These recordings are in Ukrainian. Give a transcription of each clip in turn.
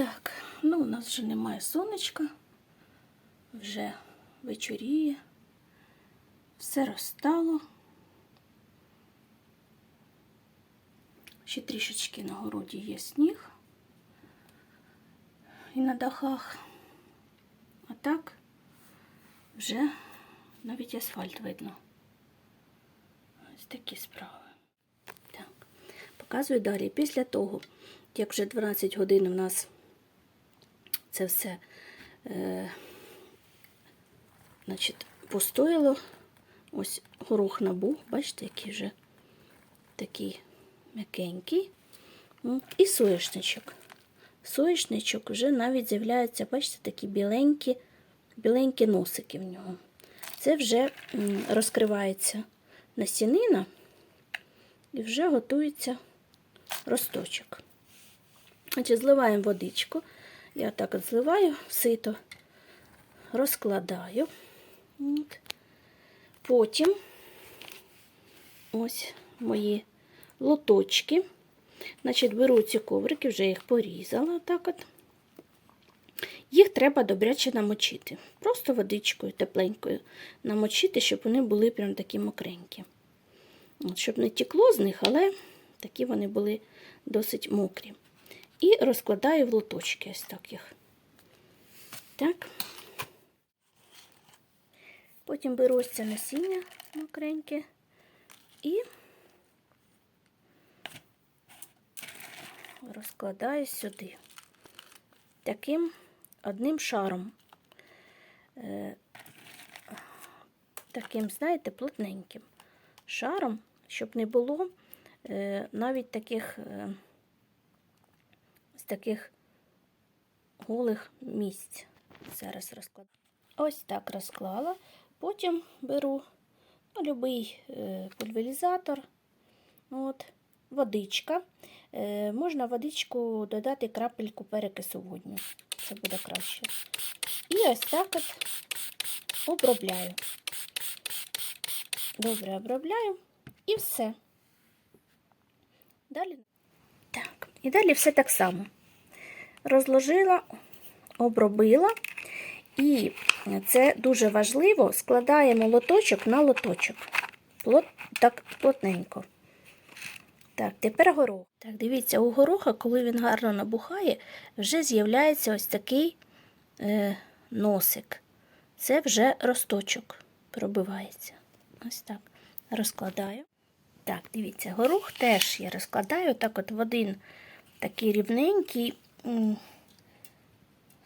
Так, ну у нас вже немає сонечка, вже вечоріє, все розстало. Ще трішечки на городі є сніг і на дахах. А так вже навіть асфальт видно. Ось такі справи. Так. Показую далі. Після того, як вже 12 годин у нас це все е, значить, постояло, ось горох набух, бачите, який вже такий м'якенький. І соєшничок. Соєшничок вже навіть з'являються, бачите, такі біленькі, біленькі носики в нього. Це вже розкривається насінина і вже готується росточок. Значить, зливаємо водичку. Я так от зливаю сито, розкладаю. От. Потім ось мої лоточки. Значить, беру ці коврики, вже їх порізала так от. Їх треба добряче намочити. Просто водичкою тепленькою намочити, щоб вони були прям такі мокренькі. От, щоб не тікло з них, але такі вони були досить мокрі. І розкладаю в лоточки ось так їх. Так. Потім беру ось це насіння мокреньке і розкладаю сюди. Таким одним шаром. Е, Таким, знаєте, плотненьким шаром, щоб не було е, навіть таких е, таких голих місць. Зараз розкладаю. Ось так розклала. Потім беру любий е, пульверізатор, от, водичка. Е, можна водичку додати крапельку перекису водню. Це буде краще. І ось так от обробляю. Добре обробляю і все. Далі. Так, і далі все так само. Розложила, обробила. І це дуже важливо, складаємо лоточок на лоточок. Плот, так плотненько. Так, тепер горох. Так, дивіться, у гороха, коли він гарно набухає, вже з'являється ось такий е, носик. Це вже росточок пробивається. Ось так. Розкладаю. Так, дивіться, горох теж я розкладаю так от в один такий рівненький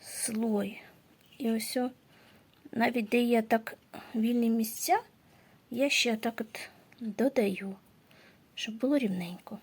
слой. І ось навіть де є так вільні місця, я ще так от додаю, щоб було рівненько.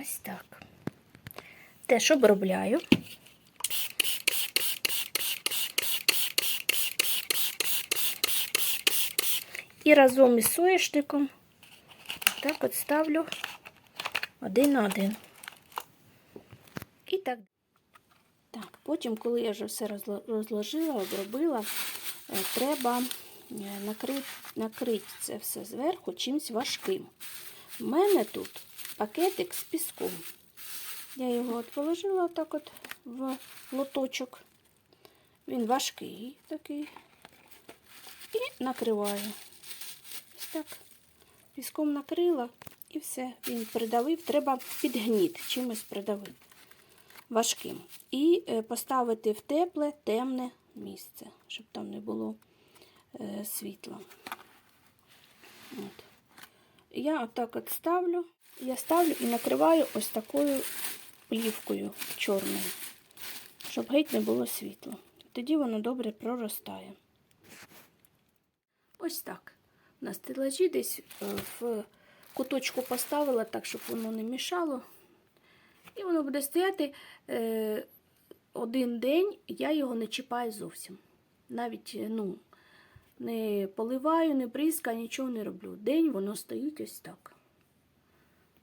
Ось так. Теж обробляю. І разом із соєшником так от ставлю один на один. І так. Так, потім, коли я вже все розложила, обробила, е, треба накрити, накрити це все зверху чимось важким. У мене тут пакетик з піском. Я його от положила отак от в лоточок. Він важкий такий. І накриваю. Ось так. Піском накрила і все. Він придавив. Треба підгніти, чимось придавити важким. І е, поставити в тепле, темне місце, щоб там не було е, світла. От. Я отак от ставлю. Я ставлю і накриваю ось такою плівкою чорною, щоб геть не було світла. Тоді воно добре проростає. Ось так. На стелажі десь е, в куточку поставила так, щоб воно не мішало. І воно буде стояти е, один день, я його не чіпаю зовсім. Навіть е, ну, не поливаю, не бризкаю, нічого не роблю. День воно стоїть ось так.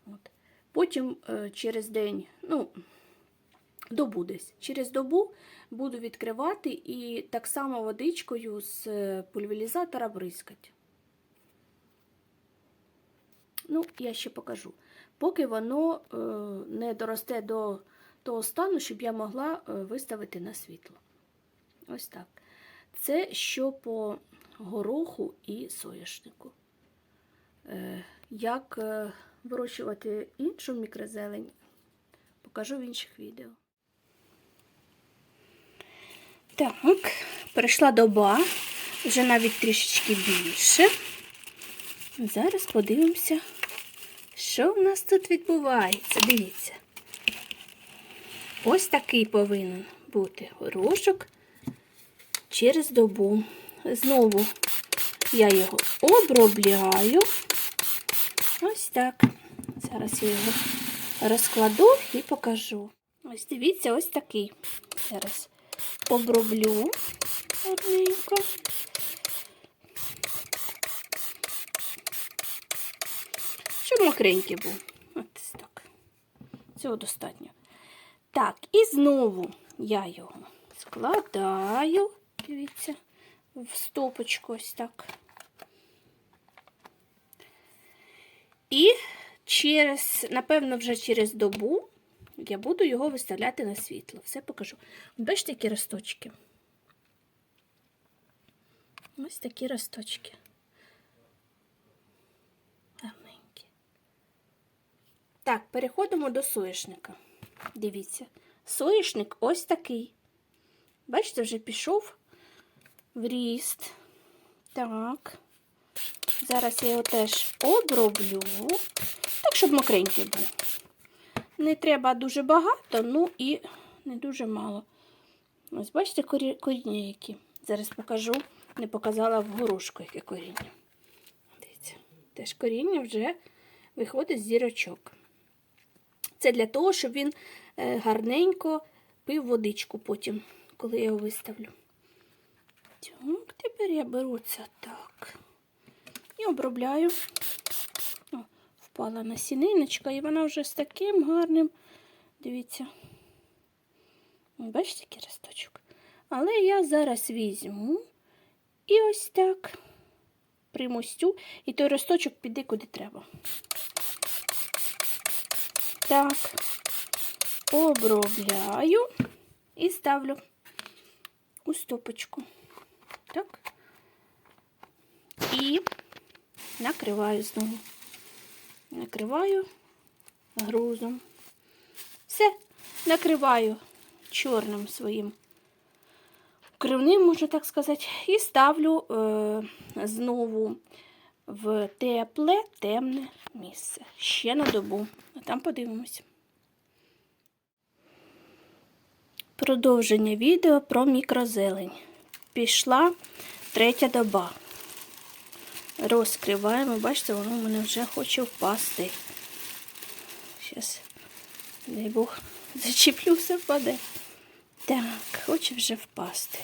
От. Потім через день, ну, добу десь. Через добу буду відкривати і так само водичкою з пульверізатора бризкати. Ну, я ще покажу. Поки воно е, не доросте до того стану, щоб я могла е, виставити на світло. Ось так. Це що по гороху і соняшнику. Е, як е, вирощувати іншу мікрозелень, покажу в інших відео. Так, перейшла доба, вже навіть трішечки більше. Зараз подивимося, що в нас тут відбувається. Дивіться. Ось такий повинен бути горошок через добу. Знову я його обробляю. Ось так. Зараз я його розкладу і покажу. Ось дивіться, ось такий. Зараз оброблю гарненько. Щоб мокренький був. Ось так. Цього достатньо. Так, і знову я його складаю, дивіться, в стопочку ось так. І через, напевно, вже через добу я буду його виставляти на світло. Все покажу. Бачите, які росточки? Ось такі росточки. Так, переходимо до соєшника. Дивіться, соєшник ось такий. Бачите, вже пішов в ріст. Так. Зараз я його теж оброблю, так, щоб мокренький був. Не треба дуже багато, ну і не дуже мало. Ось, бачите, корі... коріння які. Зараз покажу, не показала в горошку, яке коріння. Дивіться, теж коріння вже виходить з зірочок. Це для того, щоб він е, гарненько пив водичку потім, коли я його виставлю. Так, тепер я беру це так. І обробляю. О, впала насіниночка, і вона вже з таким гарним. Дивіться. Бачите, який росточок? Але я зараз візьму і ось так примостю, і той росточок піде куди треба. Так, обробляю і ставлю у стопочку. Так. І накриваю знову. Накриваю грузом. Все, накриваю чорним своїм кривним, можна так сказати, і ставлю е, знову в тепле, темне місце. Ще на добу. А там подивимось. Продовження відео про мікрозелень. Пішла третя доба. Розкриваємо, бачите, воно в мене вже хоче впасти. Зараз, дай Бог, зачіплю, все впаде. Так, хоче вже впасти.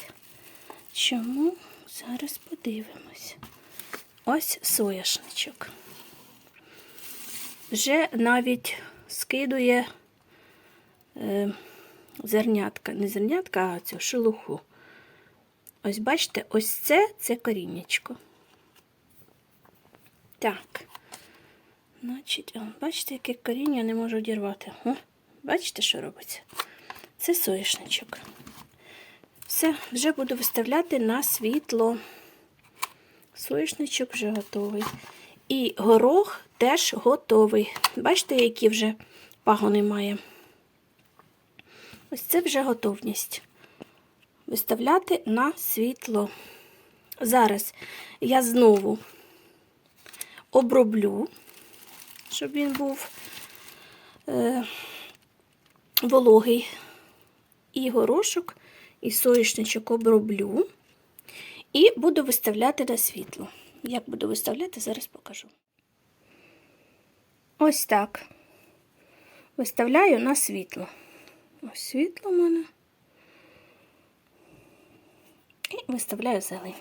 Чому? Зараз подивимось. Ось сояшничок. Вже навіть скидує е, зернятка, не зернятка, а цю шелуху. Ось бачите, ось це це коріннячко. Так. Значить, бачите, яке коріння не можу одірвати. О, бачите, що робиться? Це соєшничок. Все, вже буду виставляти на світло. Соєшничок вже готовий. І горох теж готовий. Бачите, які вже пагони має. Ось це вже готовність. Виставляти на світло. Зараз я знову оброблю, щоб він був е, вологий. І горошок, і соєшничок оброблю. І буду виставляти на світло. Як буду виставляти, зараз покажу. Ось так. Виставляю на світло. Ось світло в мене. І виставляю зелень.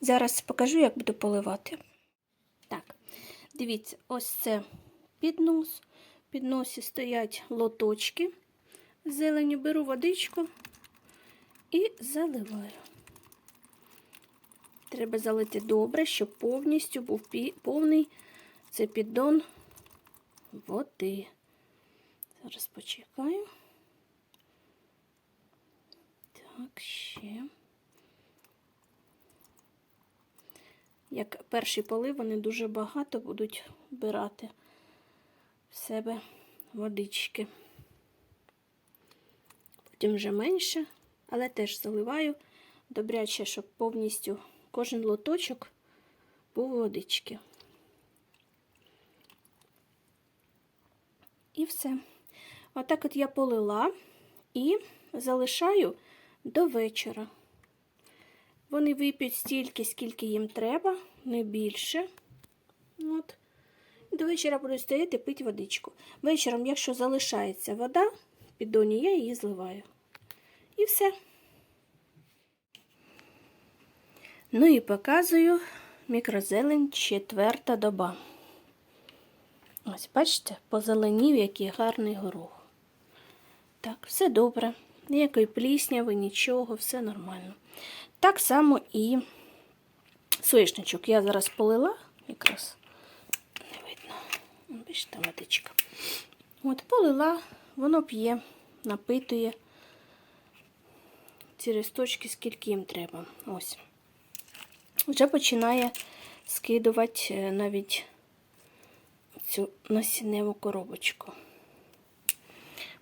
Зараз покажу, як буду поливати. Так, дивіться, ось це піднос. В підносі стоять лоточки. Зелені беру водичку і заливаю. Треба залити добре, щоб повністю був повний Це піддон води. Зараз почекаю. Так, ще. Як перші поли, вони дуже багато будуть вбирати в себе водички. Потім вже менше, але теж заливаю добряче, щоб повністю кожен лоточок був водички. І все. Отак от я полила і залишаю до вечора. Вони вип'ють стільки, скільки їм треба, не більше. От. До вечора буду стояти пити водичку. Вечором, якщо залишається вода, в піддоні я її зливаю. І все. Ну і показую мікрозелень четверта доба. Ось, бачите, позеленів, який гарний горох. Так, все добре. Ніякої плісняви, нічого, все нормально. Так само і соєшничок. Я зараз полила, якраз не видно. Бачите, водичка. От, полила, воно п'є, напитує ці листочки, скільки їм треба. Ось. Вже починає скидувати е, навіть цю насінневу коробочку.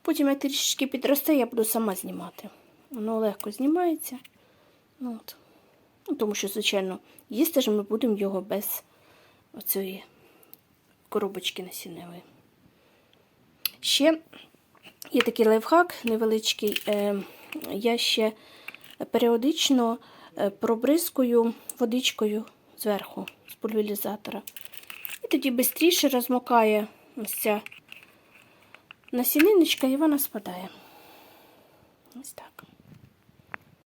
Потім як трішечки підросте, я буду сама знімати. Воно легко знімається. Ну, от. Ну, тому що, звичайно, їсти ж ми будемо його без оцієї коробочки насінневої. Ще є такий лайфхак невеличкий. Е, я ще періодично пробризкую водичкою зверху з пульверізатора. І тоді швидше розмокає ось ця насіниночка і вона спадає. Ось так.